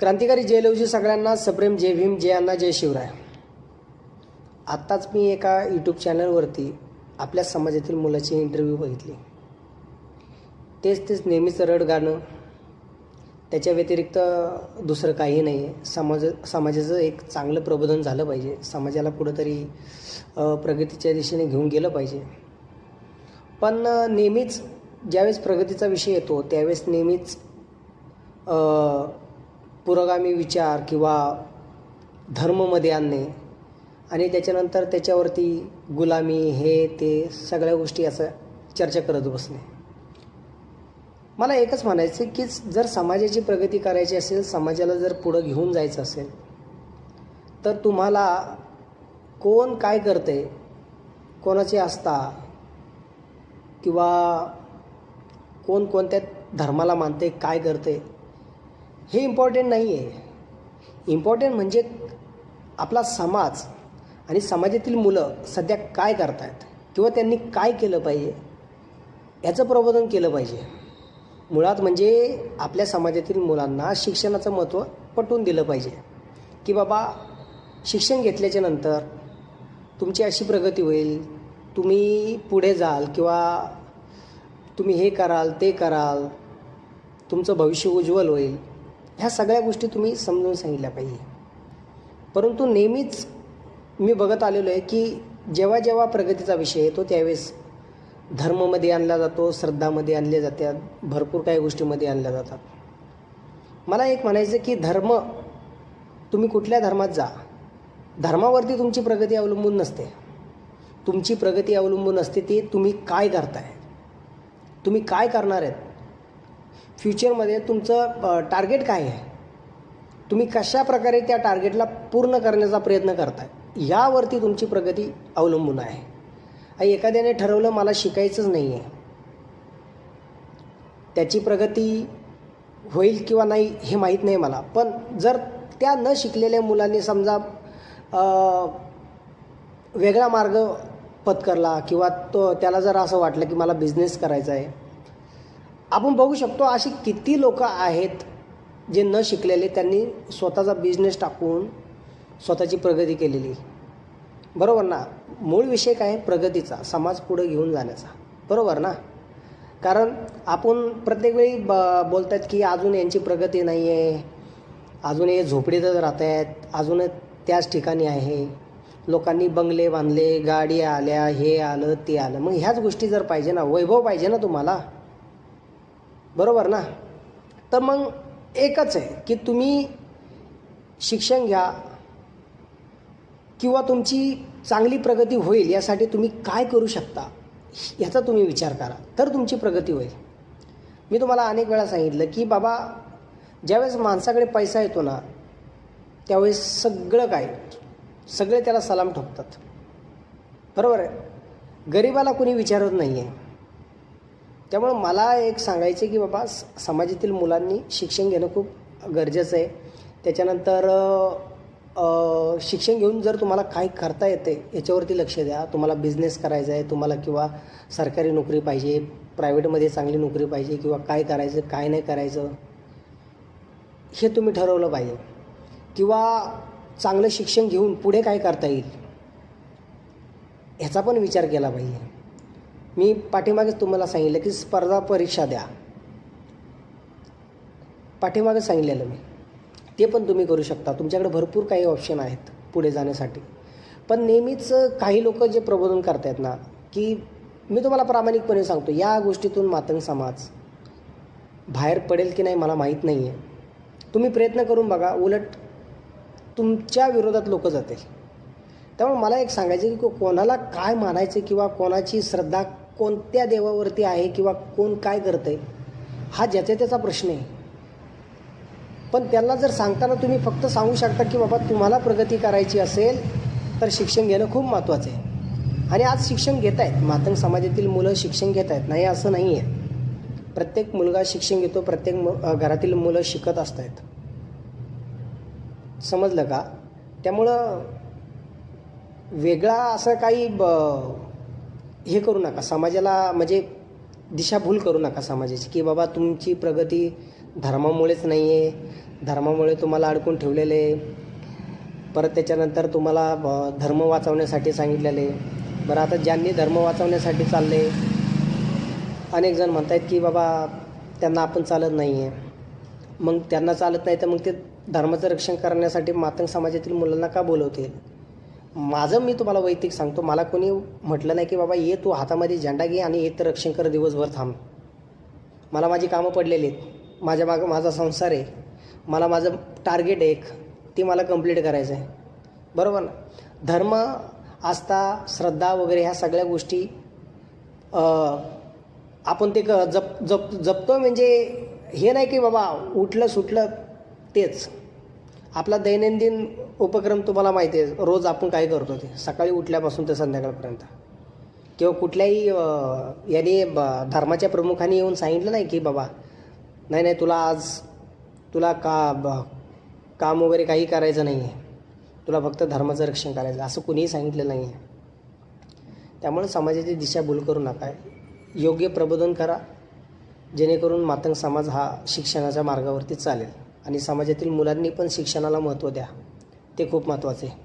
क्रांतिकारी जय लवजी सगळ्यांना सप्रेम जय भीम जय अण्णा जय शिवराय. आत्ताच मी एका यूट्यूब चॅनलवरती आपल्या समाजातील मुलाची इंटरव्ह्यू बघितली. तेच तेच नेहमीच रड गाणं. त्याच्या व्यतिरिक्त दुसरं काही नाही आहे समाज समाजाचं एक चांगलं प्रबोधन झालं पाहिजे. समाजाला कुठंतरी प्रगतीच्या दिशेने घेऊन गेलं पाहिजे. पण नेहमीच ज्यावेळेस प्रगतीचा विषय येतो त्यावेळेस नेहमीच पुरोगामी विचार किंवा धर्ममध्ये आणणे आणि त्याच्यानंतर त्याच्यावरती गुलामी हे ते सगळ्या गोष्टी असं चर्चा करत बसणे. मला एकच म्हणायचं की जर समाजाची प्रगती करायची असेल समाजाला जर पुढं घेऊन जायचं असेल तर तुम्हाला कोण काय करते कोणाची आस्था किंवा कोण कोणत्या धर्माला मानते काय करते हे इम्पॉर्टंट नाही आहे इम्पॉर्टंट म्हणजे आपला समाज आणि समाजातील मुलं सध्या काय करतायत किंवा त्यांनी काय केलं पाहिजे याचं प्रबोधन केलं पाहिजे. मुळात म्हणजे आपल्या समाजातील मुलांना शिक्षणाचं महत्त्व पटवून दिलं पाहिजे. की बाबा शिक्षण घेतल्याच्या नंतर तुमची अशी प्रगती होईल तुम्ही पुढे जाल किंवा तुम्ही हे कराल ते कराल तुमचं भविष्य उज्ज्वल होईल. ह्या सगळ्या गोष्टी तुम्ही समजून सांगितल्या पाहिजे. परंतु नेहमीच मी बघत आलेलो आहे की जेव्हा जेव्हा प्रगतीचा विषय येतो त्यावेळेस धर्ममध्ये आणला जातो श्रद्धामध्ये आणल्या जातात भरपूर काही गोष्टीमध्ये आणल्या जातात. मला एक म्हणायचं की धर्म तुम्ही कुठल्या धर्मात जा धर्मावरती तुमची प्रगती अवलंबून नसते. तुमची प्रगती अवलंबून असते ती तुम्ही काय करताय तुम्ही काय करणार आहेत फ्युचरमध्ये तुमचं टार्गेट काय आहे? तुम्ही कशा प्रकारे त्या टार्गेटला पूर्ण करण्याचा प्रयत्न करताय? यावरती तुमची प्रगती अवलंबून आहे. एखाद्याने ठरवलं मला शिकायचंच नाही आहे त्याची प्रगती होईल किंवा नाही हे माहीत नाही मला. पण जर त्या न शिकलेल्या मुलांनी समजा वेगळा मार्ग पत्करला किंवा तो त्याला जर असं वाटलं की मला बिझनेस करायचा आहे आपण बघू शकतो अशी किती लोकं आहेत जे न शिकलेले त्यांनी स्वतःचा बिझनेस टाकून स्वतःची प्रगती केलेली. बरोबर ना? मूळ विषय काय प्रगतीचा समाज पुढे घेऊन जाण्याचा. बरोबर ना? कारण आपण प्रत्येक वेळी ब बोलतात की अजून यांची प्रगती नाही आहे अजून हे झोपडीतच राहत आहेत अजून त्याच ठिकाणी आहे. लोकांनी बंगले बांधले गाडी आल्या हे आलं ते आलं. मग ह्याच गोष्टी जर पाहिजे ना वैभव पाहिजे ना तुम्हाला? बरोबर ना? तर मग एकच आहे की तुम्ही शिक्षण घ्या किंवा तुमची चांगली प्रगती होईल यासाठी तुम्ही काय करू शकता याचा तुम्ही विचार करा. तर तुमची प्रगती होईल. मी तुम्हाला अनेक वेळा सांगितलं की बाबा ज्यावेळेस माणसाकडे पैसा येतो ना त्यावेळेस सगळं काय सगळे त्याला सलाम ठोकतात. बरोबर आहे? गरिबाला कोणी विचारत नाही आहे त्यामुळं मला एक सांगायचं आहे की बाबा समाजातील मुलांनी शिक्षण घेणं खूप गरजेचं आहे. त्याच्यानंतर शिक्षण घेऊन जर तुम्हाला काय करता येते याच्यावरती लक्ष द्या. तुम्हाला बिझनेस करायचा आहे तुम्हाला किंवा सरकारी नोकरी पाहिजे प्रायव्हेटमध्ये चांगली नोकरी पाहिजे किंवा काय करायचं काय नाही करायचं हे तुम्ही ठरवलं पाहिजे. किंवा चांगलं शिक्षण घेऊन पुढे काय करता येईल ह्याचा पण विचार केला पाहिजे. मी पाठीमागेच तुम्हाला सांगितलं की स्पर्धा परीक्षा द्या. पाठीमागे सांगितलेलं मी. ते पण तुम्ही करू शकता. तुमच्याकडे भरपूर काही ऑप्शन आहेत पुढे जाण्यासाठी. पण नेहमीच काही लोक जे प्रबोधन करतायत ना की मी तुम्हाला प्रामाणिकपणे सांगतो या गोष्टीतून मातंग समाज बाहेर पडेल की नाही मला माहीत नाही आहे तुम्ही प्रयत्न करून बघा उलट तुमच्या विरोधात लोक जातील. त्यामुळे मला एक सांगायचं की कोणाला काय मानायचं किंवा कोणाची श्रद्धा कोणत्या देवावरती आहे किंवा कोण काय करतंय हा ज्याचा त्याचा प्रश्न आहे. पण त्यांना जर सांगताना तुम्ही फक्त सांगू शकता की बाबा तुम्हाला प्रगती करायची असेल तर शिक्षण घेणं खूप महत्त्वाचं आहे. आणि आज शिक्षण घेत आहेत. मातंग समाजातील मुलं शिक्षण घेत आहेत. नाही असं नाही आहे प्रत्येक मुलगा शिक्षण घेतो प्रत्येक मु घरातील मुलं शिकत असत आहेत समजलं का? त्यामुळं वेगळा असं काही ब हे करू नका. समाजाला म्हणजे दिशाभूल करू नका समाजाची की बाबा तुमची प्रगती धर्मामुळेच नाही आहे धर्मामुळे तुम्हाला अडकून ठेवलेले परत त्याच्यानंतर तुम्हाला धर्म वाचवण्यासाठी सांगितलेले बरं आता ज्यांनी धर्म वाचवण्यासाठी चालले अनेक जण म्हणत आहेत की बाबा त्यांना आपण चालत नाही आहे मग त्यांना चालत नाही तर मग ते धर्माचं रक्षण करण्यासाठी मातंग समाजातील मुलांना का बोलवतील? माझं मी तुम्हाला वैयक्तिक सांगतो मला कोणी म्हटलं नाही की बाबा ये तू हातामध्ये झेंडा घे आणि येत रक्षण कर दिवसभर थांब. मला माझी कामं पडलेली आहेत. माझ्या मागं माझा संसार आहे. मला माझं टार्गेट आहे एक. ती मला कंप्लीट करायचं आहे बरोबर ना? धर्म आस्था श्रद्धा वगैरे ह्या सगळ्या गोष्टी आपण ते क जप जप जपतो म्हणजे हे नाही की बाबा उठलं सुटलं तेच. आपला दैनंदिन उपक्रम तुम्हाला माहिती आहे रोज आपण काय करतो ते? सकाळी उठल्यापासून ते संध्याकाळपर्यंत. किंवा कुठल्याही याने ब- धर्माच्या प्रमुखांनी येऊन सांगितलं नाही की बाबा नाही नाही तुला आज तुला का ब- काम वगैरे काही करायचं नाही आहे तुला फक्त धर्माचं रक्षण करायचं असं कुणीही सांगितलं नाही आहे त्यामुळे समाजाची दिशाभूल करू नका. योग्य प्रबोधन करा. जेणेकरून मातंग समाज हा शिक्षणाच्या मार्गावरती चालेल. आणि समाजातील मुलांनी पण शिक्षणाला महत्त्व द्या. ते खूप महत्त्वाचे. आहे